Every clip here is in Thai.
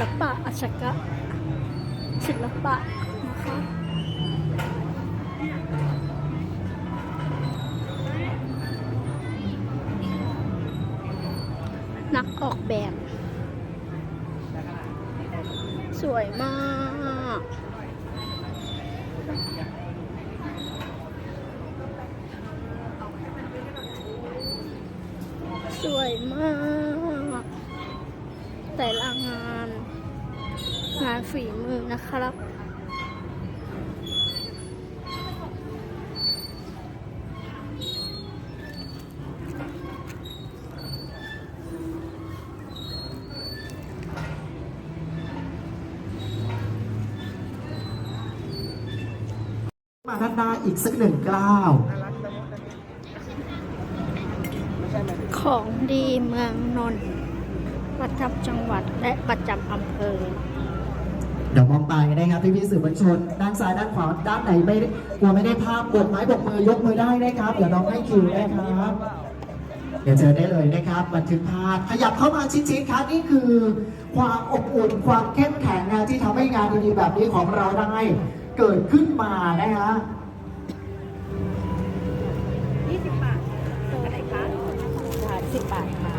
ลปะอัชกะศิลปะนะคะนักออกแบบ สวยมากสวยมาก แต่ละงานงานฝีมือนะครับมาด้านหน้าอีกสักหนึ่งก้าวของดีเมืองนนท์ประจำจังหวัดและประจำอำเภอ เดี๋ยวมองไปนะครับพี่พี่ๆสื่อมวลชน ด้านซ้ายด้านขวาด้านไหนไม่กลัวไม่ได้ภาพบกไม้บกมือยกมือได้นะครับ เดี๋ยวน้องให้คิวนะครับ เดี๋ยวเจอได้เลยนะครับบันทึกภาพขยับเข้ามาชิดๆครับนี่คือความอบอุ่นความเข้มแข็งนะที่ทำให้งานดีๆแบบนี้ของเราได้เกิดขึ้นมานะฮะ20 บาทค่ะอะไรคะ10บาทค่ะ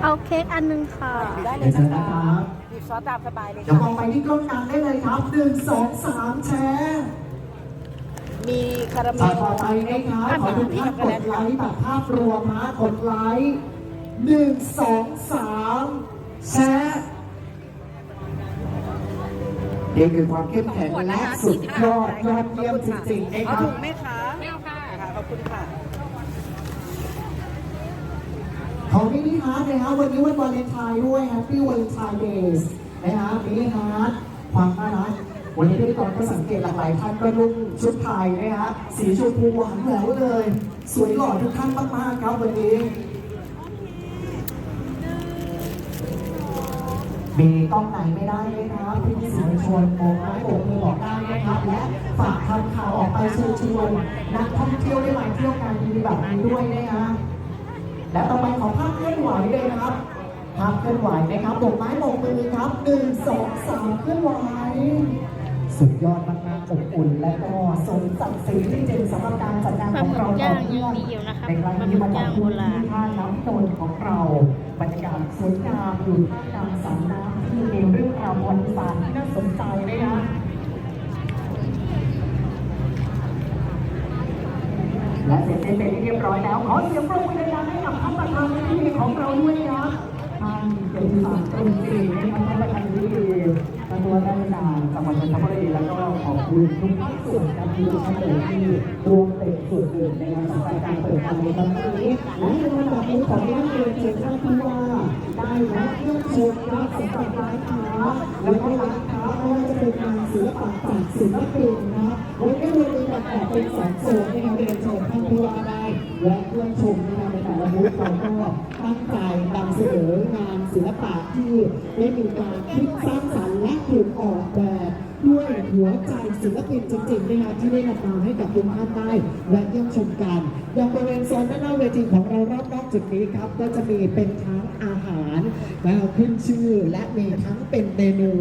เค้ก20ค่ะได้เอาเค้กอันหนึงค่ะ ได้เลเดี๋ยยวเจอนะนะคคะรับหยิบซอสตามสบายเลยเดี๋ยวมค่ะองไปที่กล้องกลางได้เลยครับหนึ่งสองสามแชร์มีคาราเมต่อลต่อไปนะครับขอทุกท่านกดไลค์แบบภาพรวมนะกดไลค์หนึ่งสองสามแชร์นี่คือความเข้มแข็งและสุดยอดยอดเยี่ยมจริงๆนะคเอารับถุงไหมคะไม่เอาค่ะค่ะขอบคุณค่ะ ของมินิฮาร์ดนะครับวันนี้วันวาเลนไทน์ด้วย Happy Valentine Days นะครับมินิฮาร์ดความน่ารักวันนี้พิธีกรก็สังเกตหลากหลายท่านก็นุ่งชุดไทยนะฮะสีชมพูหวานแหววเลย สวยหล่อทุกท่านมากๆครับวันนี้ มีกล้องไหนไม่ได้เลยครับพี่พี่สื่อมวลชนโบกไม้โบกมือบอกได้นะครับ และฝากทำข่าวออกไปเชิญชวนนักท่องเที่ยวได้มาเที่ยวงานดีแบบนี้ด้วยนะฮะและต่อไปขอ เคลื่อนไหวเลยนะครับภาพเคลื่อนไหวนะครับบกไม้บกมือครับหนึ่งสองสามเคลื่อนไหว สุดยอดมากๆอบอุ่นและก็สมศักดิ์ศรีจริงๆสำหรับการจัดงานของเราปลาหมึกย่างยังมีอยู่นะครับในครั้งนี้มาจากพื้นที่ท่าน้ำนนของเราบรรยากาศสวยงามอยู่ท่ามกลางสายน้ำที่มีเรื่องราวประวัติศาสตร์ที่น่าสนใจเลยนะและ เซ็นเป็นที่เรียบร้อยแล้ว ขอเสียงปรบมือดังๆให้กับท่านประธานในพิธีของเราด้วยครับท่านเกียรติศักดิ์ตรงศรีนะครับท่านประธานในพิธีท่านผู้ว่าราชการจังหวัดนนทบุรีแล้วก็ขอบคุณทุกภาคส่วนการที่ทุกท่านเลยที่รวมเป็นส่วนหนึ่งในงานสำคัญการเปิดการในครั้งนี้และในวันแบบนี้ขอให้ท่านเรียนเชิญท่านผู้ว่าได้แวะเยี่ยมชมครับสำหรับร้านค้าและก็ร้านค้าไม่ว่าจะเป็นงานศิลปะจากศิลปินนะครับวันนี้เรามีการออกเป็นสองโซนนะครับเรียนเชิญท่าน และเยี่ยชมนะครับในแต่ละบูธเราก็ตั้งใจนำเสนองานศิลปะที่ได้มีการคิดสร้างสรรค์และถูกออกแบบด้วยหัวใจศิลปินจริงๆนะคะที่ได้นำมาให้กับทุกท่านได้และเยี่ยมชมกันอย่างบริเวณโซนด้านหน้าเวทีของเรารอบๆจุดนี้ครับ ก็จะมีเป็นทั้งอา แล้วขึ้นชื่อและมีทั้งเป็นเมนู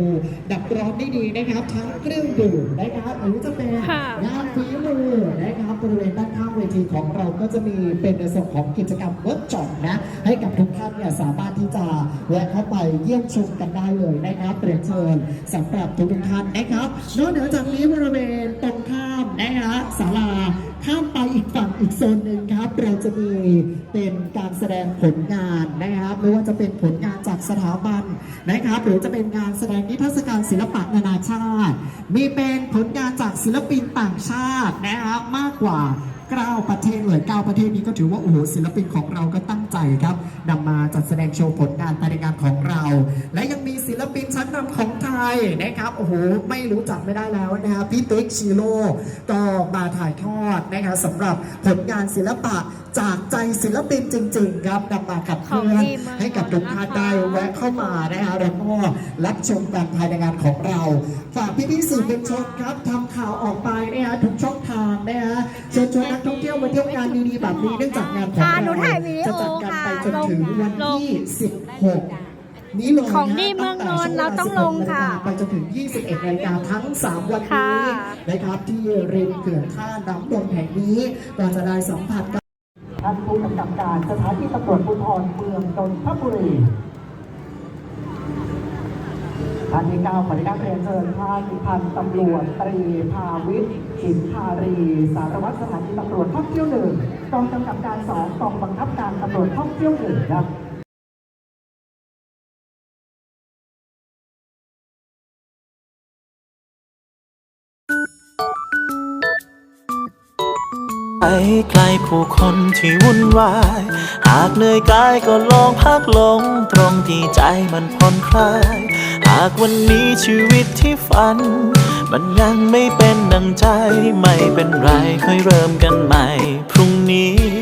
ดับร้อนได้ดีนะครับ ทั้งเครื่องดื่มนะครับหรือจะเป็นค่ะงานฝีมือนะครับบริเวณด้านข้างเวทีของเราก็จะมีเป็นในส่วนของกิจกรรมเวิร์กช็อปนะ ให้กับทุกท่านเนี่ยสามารถที่จะแวะเข้าไปเยี่ยมชมกันได้เลยนะครับเรียนเชิญสำหรับทุกๆท่านนะครับนอกเหนือจากนี้บริเวณตรงข้ามนะฮะศาลาข้ามไปอีกฝั่งอีกโซนหนึ่งครับ เราจะมีเป็นการแสดงผลงานนะครับไม่ว่าจะเป็นผลงาน จากสถาบันนะครับหรือจะเป็นงานแสดงนิทรรศการศิลปะนานาชาติ มีเป็นผลงานจากศิลปินต่างชาตินะครับมากกว่า 9 ประเทศเลย 9 ประเทศนี้ก็ถือว่าโอ้โหศิลปินของเราก็ตั้งใจครับนำมาจัดแสดงโชว์ผลงานภายในงานของเรา และยังมีศิลปินชั้นนำของไทยนะครับโอ้โหไม่รู้จักไม่ได้แล้วนะครับพี่ติ๊กชิโร่ก็มาถ่ายทอดนะครับสำหรับผลงานศิลปะจากใจศิลปินจริง ๆ ครับนำมาขับเคลื่อนให้กับทุกท่านได้แวะเข้ามานะฮะแล้วก็รับชมกันภายในงานของเราฝากพี่ๆสื่อมวลชนครับทำข่าวออกไปนะฮะทุกช่องทางนะฮะเชิญชวนนักท่องเที่ยวมาเที่ยวงานดีๆแบบนี้เนื่องจากงานของค่ะเราหนูถ่ายวิดีโอจะจัดกันไปจนค่ะถึงวันลงที่ 16 นี้เลยนะของดีเมืองนนท์เราต้องลงค่ะไปจนถึง 21นาฬิกาทั้ง 3 วันค่ะนี้นะครับที่ริมเขื่อนท่าน้ำนนท์แห่งนี้ก็จะได้สัมผัสกับ ท่านผู้กำกับการสถานีตำรวจภูธรเมืองนนทบุรี ท่านที่เก้าขออนุญาตเรียนเชิญท่านพันตำรวจตรีภาวิทย์ฉินทารี สารวัตรสถานีตำรวจท่องเที่ยวหนึ่งกองกำกับการสองกองบังคับการตำรวจท่องเที่ยวหนึ่งครับไปไกลผู้คนที่วุ่นวาย หากเหนื่อยกายก็ลองพักลง ตรงที่ใจมันผ่อนคลายากวันนี้ชีวิตที่ฝัน มันยังไม่เป็นดังใจ ไม่เป็นไรค่อยเริ่มกันใหม่ พรุ่งนี้